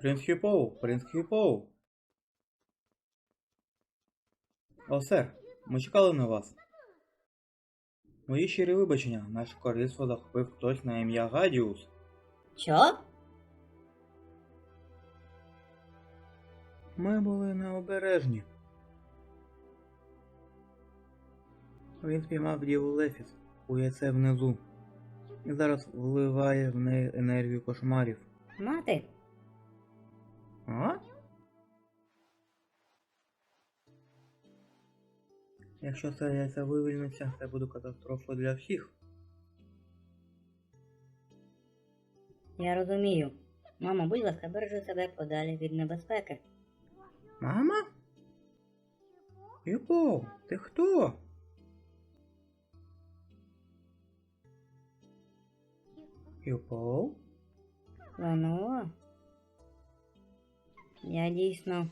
Принц Хіпоу, принц Хіпоу. О, сер, ми чекали на вас. Мої щирі вибачення, наше королівство захопив хтось на ім'я Гадіус. Що? Ми були необережні. Він спіймав діву Лефіс у яйце внизу. І зараз вливає в неї енергію кошмарів. Мати? А? Якщо це яйця вивільниться, це буде катастрофа для всіх. Я розумію. Мамо, будь ласка, бережи себе подалі від небезпеки. Мама? Юпо, ти хто? Юпо? Воно. Я дійсно.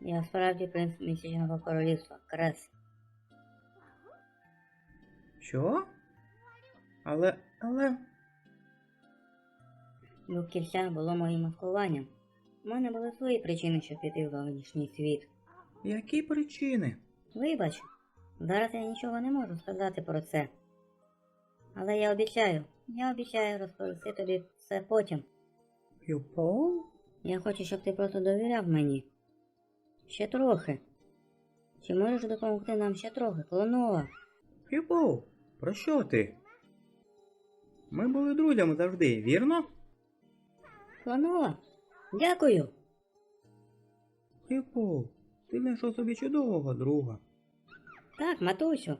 Я справді принц місячного королівства. Крес. Що? Але, але. Дух кільця було моїм маскуванням. У мене були свої причини, щоб піти в зовнішній світ. Які причини? Вибач, зараз я нічого не можу сказати про це. Але я обіцяю, я обіцяю розповісти тобі все потім. Юпо? Я хочу, щоб ти просто довіряв мені. Ще трохи. Чи можеш допомогти нам ще трохи, Клонова? Юпо, про що ти? Ми були друзями завжди, вірно? Клонова? Дякую. Юпо, ти знайшов собі чудового друга. Так, матусю.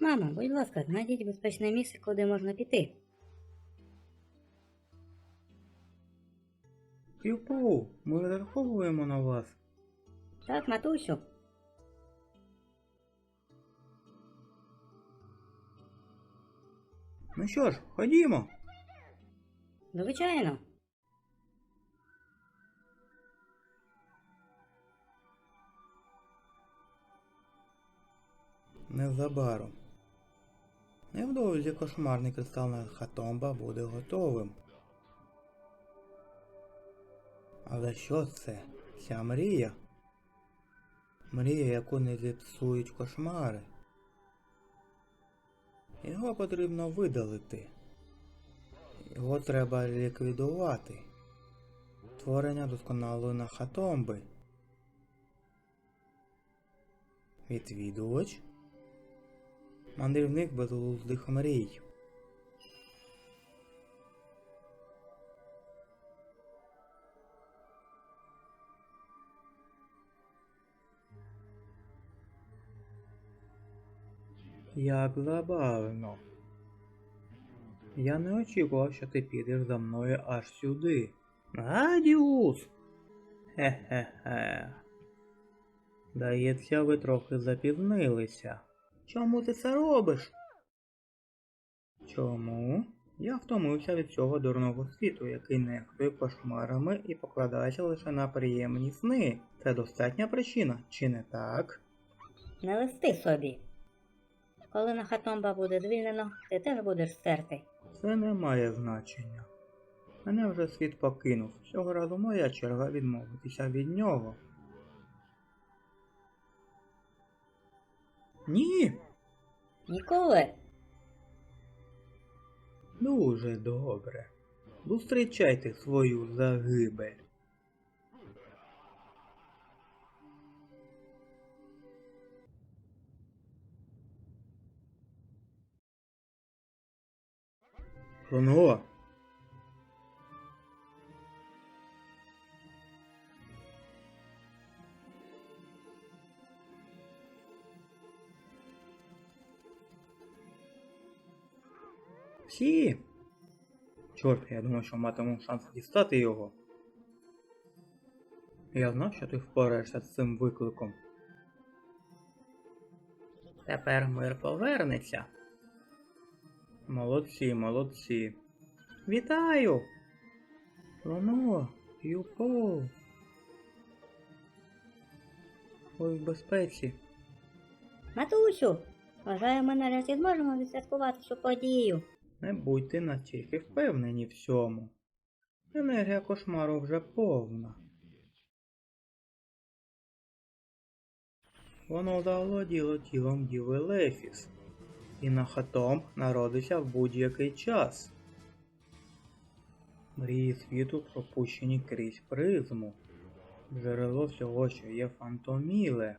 Мамо, будь ласка, знайдіть безпечне місце, куди можна піти. Юпо, ми розраховуємо на вас. Так, матусю. Ну що ж, ходімо. Звичайно. Незабаром. Невдовзі кошмарний кристал на Хатомба буде готовим. Але що це? Ця мрія? Мрія, яку не зіпсують кошмари. Його потрібно видалити. Його треба ліквідувати. Творення досконалої нахатомби. Відвідувач. Мандрівник безглуздих мрій. Як забавно. Я не очікував, що ти підеш за мною аж сюди. Гадіус! Хе-хе-хе. Здається, ви трохи запізнилися. Чому ти це робиш? Чому? Я втомився від цього дурного світу, який нехтує кошмарами і покладається лише на приємні сни. Це достатня причина, чи не так? Не листи собі. Коли на хатомба буде звільнено, ти теж будеш стерти. Це не має значення. Мене вже світ покинув. Цього разу моя черга відмовитися від нього. Ні, Ніколи. дуже добре. Зустрічайте свою загибель. Ронго. Всі. Чорт, я думав, що матиму шанс дістати його. Я знав, що ти впораєшся з цим викликом. Тепер мир повернеться. Молодці, молодці. Вітаю! Воно, Юпо. ви в безпеці. Матусю, вважаю, ми нарешті зможемо відсвяткувати цю подію. Не будьте настільки впевнені в цьому. Енергія кошмару вже повна. Воно заволоділо тілом Діви Лефіс, і Нахатом народиться в будь-який час. Мрії світу пропущені крізь призму. Джерело всього, що є фантоміле.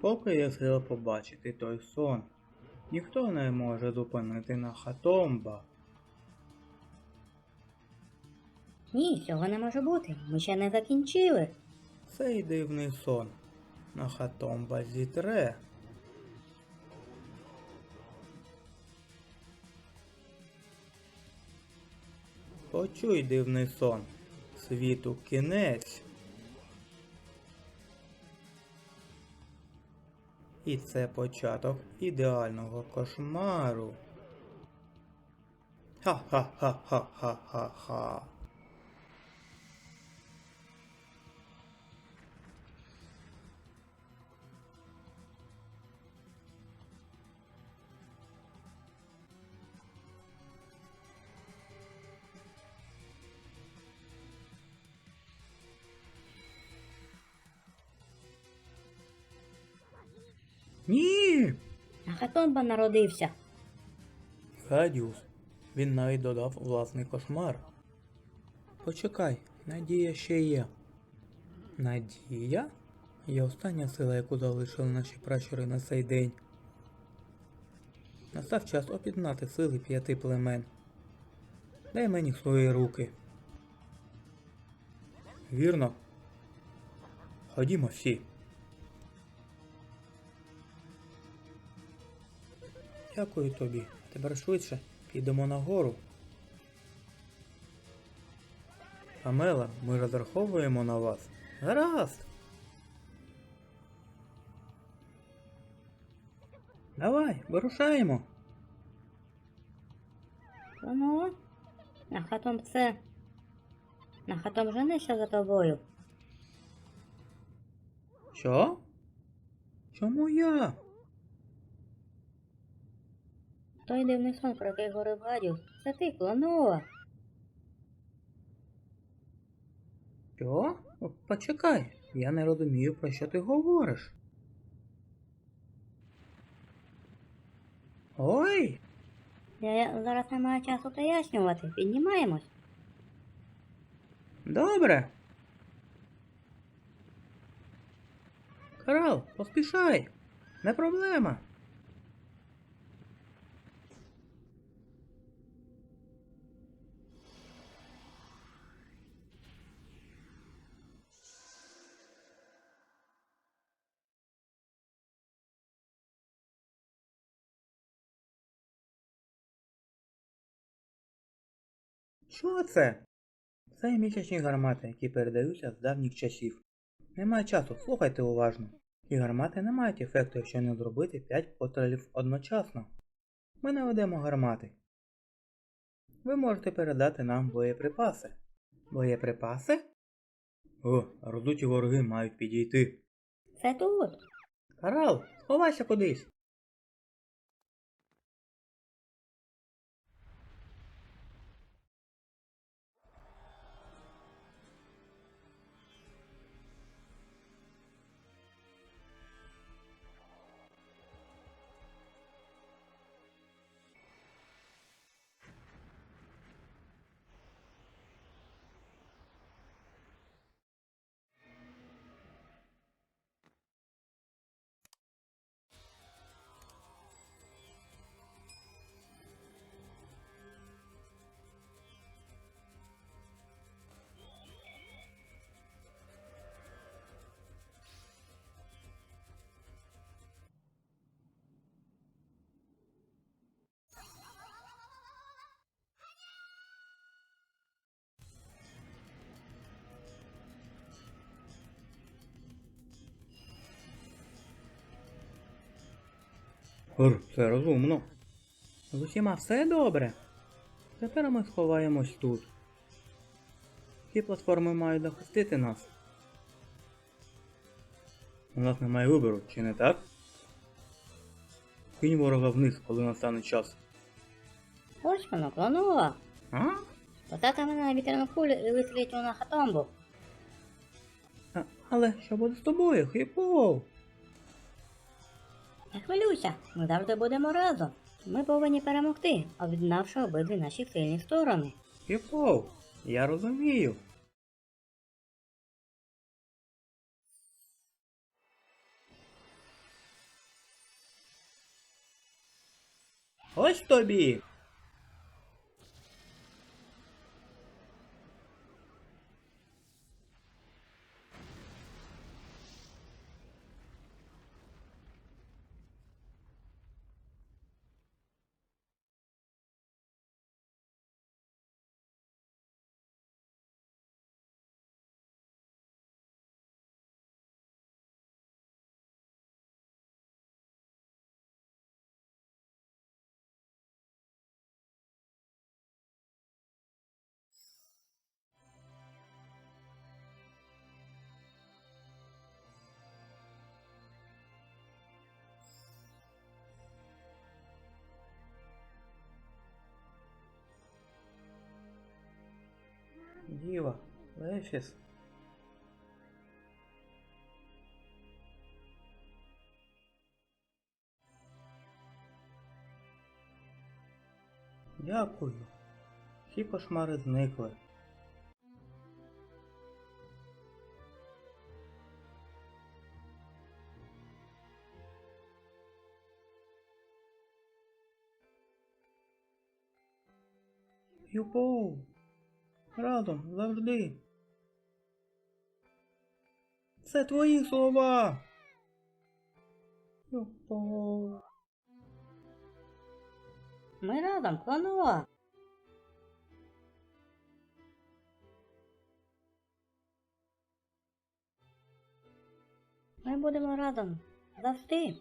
Поки є сила побачити той сон, ніхто не може зупинити Нахатомба. Ні, цього не може бути. Ми ще не закінчили. Цей дивний сон. Нахатомба зітре. Почуй дивний сон. Світу кінець. І це початок ідеального кошмару. Ха-ха-ха-ха-ха-ха-ха. Нахатомба народився. Гадюс. Він навіть додав власний кошмар. Почекай, надія ще є. Надія? Є остання сила, яку залишили наші пращури на цей день. Настав час об'єднати сили п'яти племен. Дай мені свої руки. Вірно. Ходімо всі. Дякую тобі. Тепер швидше підемо нагору. Амела, ми розраховуємо на вас. Гаразд. Давай, вирушаємо. Ну, Нахатом це. Нахатом женився за тобою. Що? Чому я? Той дивний сон, про який говорив Гадіус, це ти, Клонова. Що? Почекай, я не розумію, про що ти говориш. Ой, Я, я зараз не маю часу пояснювати. Піднімаємось. добре. Карал, поспішай. Не проблема. Що це? Це місячні гармати, які передаються з давніх часів. Немає часу, слухайте уважно. І гармати не мають ефекту, якщо не зробити 5 пострілів одночасно. Ми наведемо гармати. Ви можете передати нам боєприпаси. Боєприпаси? О, роздуті вороги мають підійти. Це тут. Карал, сховайся кудись. Гр, це розумно. З усіма все добре. Тепер ми сховаємось тут. Ці платформи мають захистити нас. У нас немає вибору, чи не так? Кинь ворога вниз, коли настане час. Ось воно, клонова. А? Поставте мене на вітряну кулю і вистріліть на хатомбу. а але що буде з тобою, хіпов? Не хвилюйся, ми завжди будемо разом. Ми повинні перемогти, об'єднавши обидві наші сильні сторони. Піпов, я розумію. Ось тобі. Лефіс. Дякую. Всі кошмари зникли. Юпоу. Разом завжди. Це твої слова. Ми разом, клонова. Ми будемо разом. Завжди.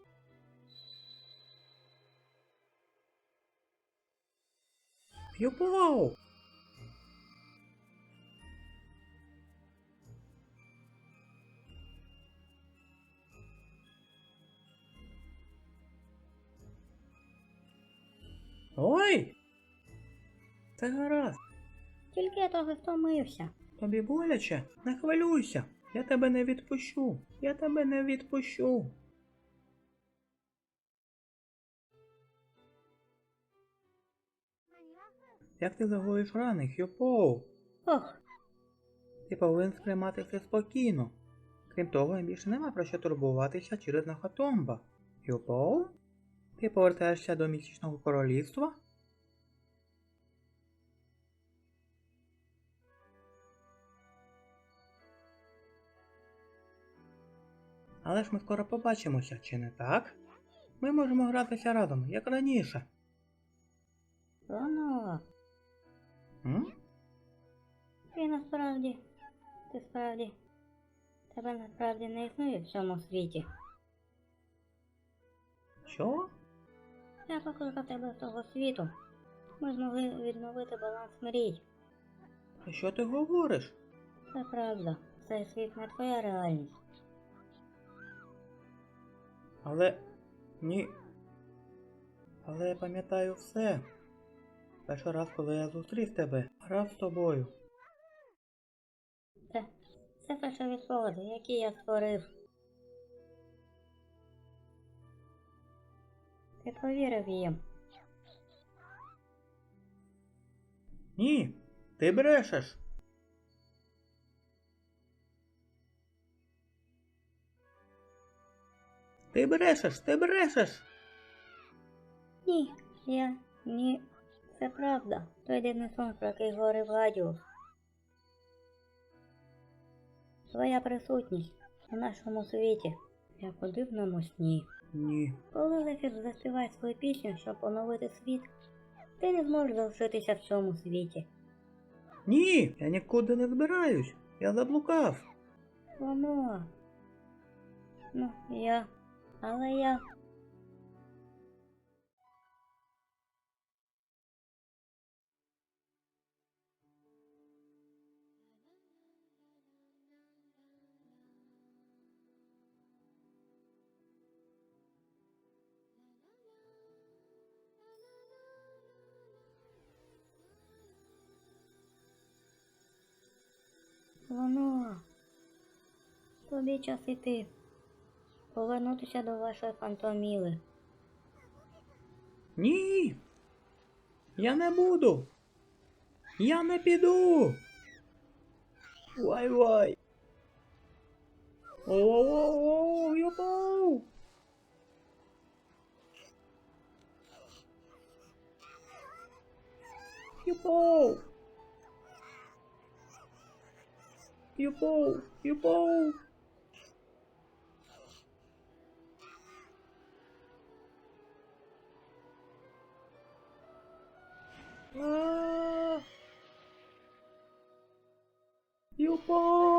Юпоу. Ой! Це гаразд. Тільки я трохи втомився. Тобі боляче? Не хвилюйся. Я тебе не відпущу. Я тебе не відпущу. Як ти загоїш рани, Хюпоу? Ох, Ти повинен сприймати все спокійно. Крім того, більше нема про що турбуватися через Нахатомба. Хюпоу? Ти повертаєшся до місячного королівства? Але ж ми скоро побачимося, чи не так? Ми можемо гратися разом, як раніше. клонова. М? Ти насправді. Ти справді. Тебе насправді не існує в цьому світі. Що? Я покликав тебе з того світу. Ми змогли відновити баланс мрій. Про що ти говориш? Це правда. Цей світ не твоя реальність. Але. Ні. Але я пам'ятаю все. Перший раз, коли я зустрів тебе, грав з тобою. Це. Це фальшиві спогади, які я створив. Ти повірив їм. Ні, ти брешеш. Ти брешеш, ти брешеш. Ні, я ні. Це правда. Той дивний сон, про який говорив Гадіус. Твоя присутність у нашому світі, як у дивному сні. Ні. Коли Лефіс заспіває свою пісню, щоб оновити світ, ти не зможеш залишитися в цьому світі. Ні, я нікуди не збираюсь. Я заблукав. Воно. Ну, я. Але я. Тобі час іти. Повернутися до вашої фантоміли. Ні. Я не буду. Я не піду. Вай-вай. Оу-оу-оу, юпоу. Юпоу. Юпоу, юпоу. А. Юпоу.